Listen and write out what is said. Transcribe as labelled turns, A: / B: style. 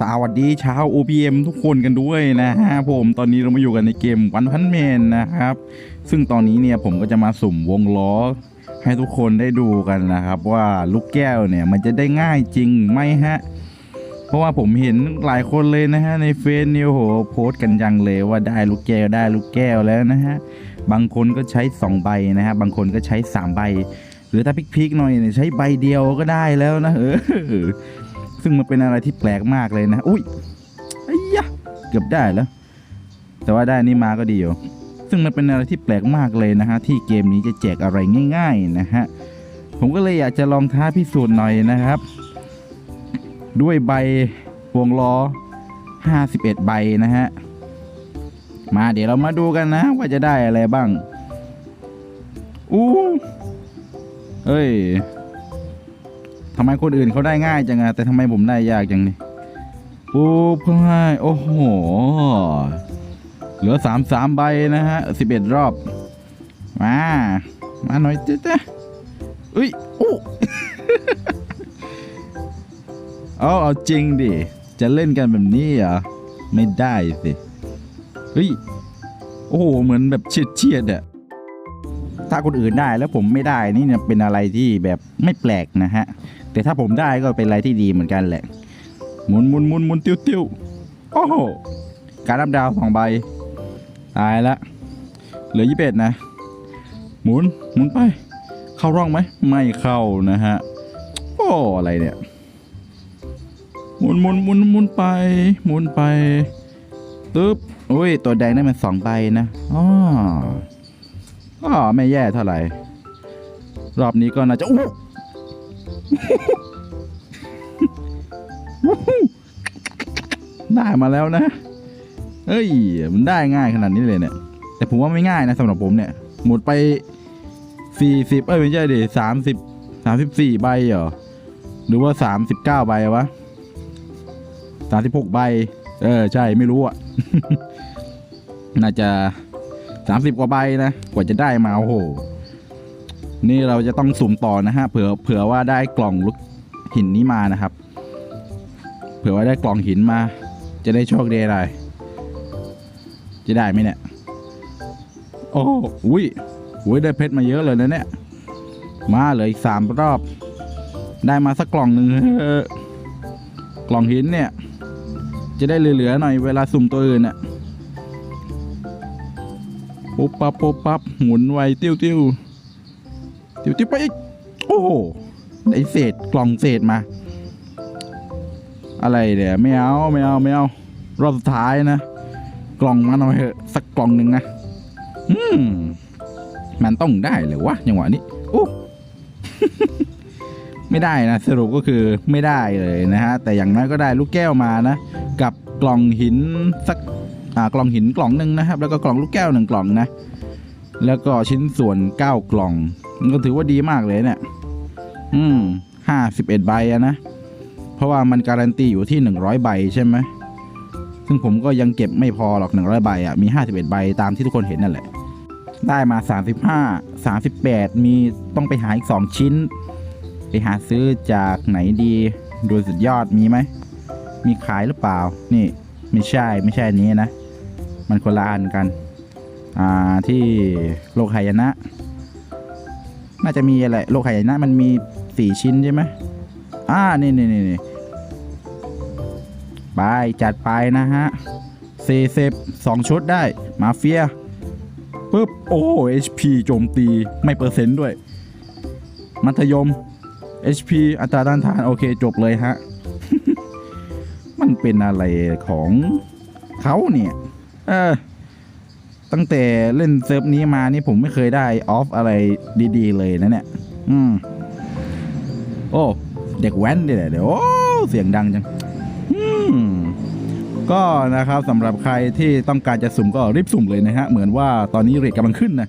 A: สวัสดีชาว OPM ทุกคนกันด้วยนะฮะผมตอนนี้เรามาอยู่กันในเกมวันพันเมนนะครับ ซึ่งตอนนี้เนี่ยผมก็จะมาสุ่มวงล้อ ให้ทุกคนได้ดูกันนะครับ ว่าลูกแก้วเนี่ยมันจะได้ง่ายจริงไหมฮะ เพราะว่าผมเห็นหลายคนเลยนะฮะในเฟซเนี่ยโอ้โหโพสต์กันยังเลยว่าได้ลูกแก้วได้ลูกแก้วแล้วนะฮะบางคนก็ใช้ 2 ใบนะฮะบางคนก็ใช้ 3 ใบ หรือถ้าพลิกๆหน่อยเนี่ยใช้ใบเดียวก็ได้แล้วนะเออ ซึ่งมันเป็นอะไรที่แปลกมากเลยนะ อุ้ยไอ้ยะเกือบได้แล้ว แต่ว่าได้นี่มาก็ดีอยู่ ซึ่งมันเป็นอะไรที่แปลกมากเลยนะฮะ ที่เกมนี้จะแจกอะไรง่าย ๆนะฮะ ผมก็เลยอยากจะลองท้าพิสูจน์หน่อยนะครับ ด้วยใบวงล้อ 51 ใบนะฮะ มาเดี๋ยวเรามาดูกันนะ ว่าจะได้อะไรบ้างอู้เอ้ย ทำไมคนอื่นเขาได้ง่ายจังอะแต่ทำไมผมได้ยากจังนี่โอ้พ่ายโอ้โห เหลือสามสามใบนะฮะสิบเอ็ดรอบ มา มาหน่อยเจ๊เจ๊อุ้ยโอ้เอาเอาจริงดิ จะเล่นกันแบบนี้เหรอ ไม่ได้สิ เฮ้ย โอ้โห เหมือนแบบเฉียดเฉียดอะ ถ้าคนอื่นได้แล้วผมไม่ได้นี่เนี่ยเป็นอะไรที่แบบไม่แปลกนะฮะ แต่ถ้าผมได้ก็เป็นอะไรที่ดีเหมือนกันแหละ หมุนหมุนหมุนหมุนติ้วติ้วโอ้โห การนับดาวสองใบ ตายละ เหลือยี่สิบเอ็ดนะ หมุนหมุนไป เข้าร่องไหม ไม่เข้านะฮะ โอ้อะไรเนี่ย หมุนหมุนหมุนหมุนไป หมุนไปตึ๊บ อุ้ย ตัวแดงได้มันสองใบนะอ๋อ ก็ไม่แย่เท่าไหร่ รอบนี้ก็น่าจะอู้ได้มาแล้วนะ เฮ้ย มันได้ง่ายขนาดนี้เลยเนี่ย แต่ผมว่าไม่ง่ายนะสำหรับผมเนี่ย หมดไปสี่สิบเอ้ยไม่ใช่ดิสามสิบสามสิบสี่ใบเหรอ หรือว่าสามสิบเก้าใบวะสามสิบหกใบ เออ ใช่ไม่รู้อะ น่าจะ สามสิบกว่าใบนะ กว่าจะได้มาโอ้โห นี่เราจะต้องสุ่มต่อนะฮะ เผื่อ เผื่อว่าได้กล่องลูกหินนี้มานะครับ เผื่อว่าได้กล่องหินมา จะได้โชคดีอะไร จะได้ไหมเนี่ย โอ้โหอุ้ยอุ้ยได้เพชรมาเยอะเลยนะเนี่ย มาเลยอีกสามรอบ ได้มาสักกล่องหนึ่งเออกล่องหินเนี่ย จะได้เหลือๆหน่อยเวลาสุ่มตัวอื่นน่ะ ปุ๊บปั๊บปุ๊บปั๊บหมุนไวติ้วติ้วติ้วติ้วไปอีกโอ้โหได้เศษกล่องเศษมา อะไรเนี่ยไม่เอาไม่เอาไม่เอารอบสุดท้ายนะ กล่องมาหน่อยเถอะสักกล่องหนึ่งนะอืมมันต้องได้เลยวะจังหวะนี้โอ้ไม่ได้นะสรุปก็คือไม่ได้เลยนะฮะแต่อย่างน้อยก็ได้ลูกแก้วมานะ กับกล่องหินสัก กล่องหินกล่องหนึ่งนะครับ แล้วก็กล่องลูกแก้วหนึ่งกล่องนะ แล้วก็ชิ้นส่วนเก้ากล่องก็ถือว่าดีมากเลยเนี่ย อืมห้าสิบเอ็ดใบอะนะ เพราะว่ามันการันตีอยู่ที่หนึ่งร้อยใบใช่ไหมซึ่งผมก็ยังเก็บไม่พอหรอกหนึ่งร้อยใบอะมีห้าสิบเอ็ดใบตามที่ทุกคนเห็นนั่นแหละ ได้มาสามสิบห้าสามสิบแปดมีต้องไปหาอีกสองชิ้น ไปหาซื้อจากไหนดีโดยสุดยอดมีไหมมีขายหรือเปล่า นี่ ไม่ใช่ไม่ใช่นี้นะ มันคนละอันกันอ่าที่โลกหยนะ น่าจะมีอะไรโลกหยนะมันมีสี่ชิ้นใช่ไหมอ่านี่นี่นี่นี่ไปจัดไปนะฮะสี่สิบสองชุดได้ มาเฟียปุ๊บ โอ้ HP โจมตีไม่เปอร์เซ็นต์ด้วย มัธยม HP อัตราต้านทาน โอเค จบเลยฮะ มันเป็นอะไรของเขาเนี่ย เออ ตั้งแต่เล่นเซิร์ฟนี้มานี่ผมไม่เคยได้ออฟอะไรดีๆ เลยนะเนี่ย อืม โอ้ เด็กแว้นเดี๋ยวเดี๋ยวเสียงดังจัง อืม ก็นะครับสำหรับใครที่ต้องการจะสุ่มก็รีบสุ่มเลยนะฮะ เหมือนว่าตอนนี้เรทกำลังขึ้นนะ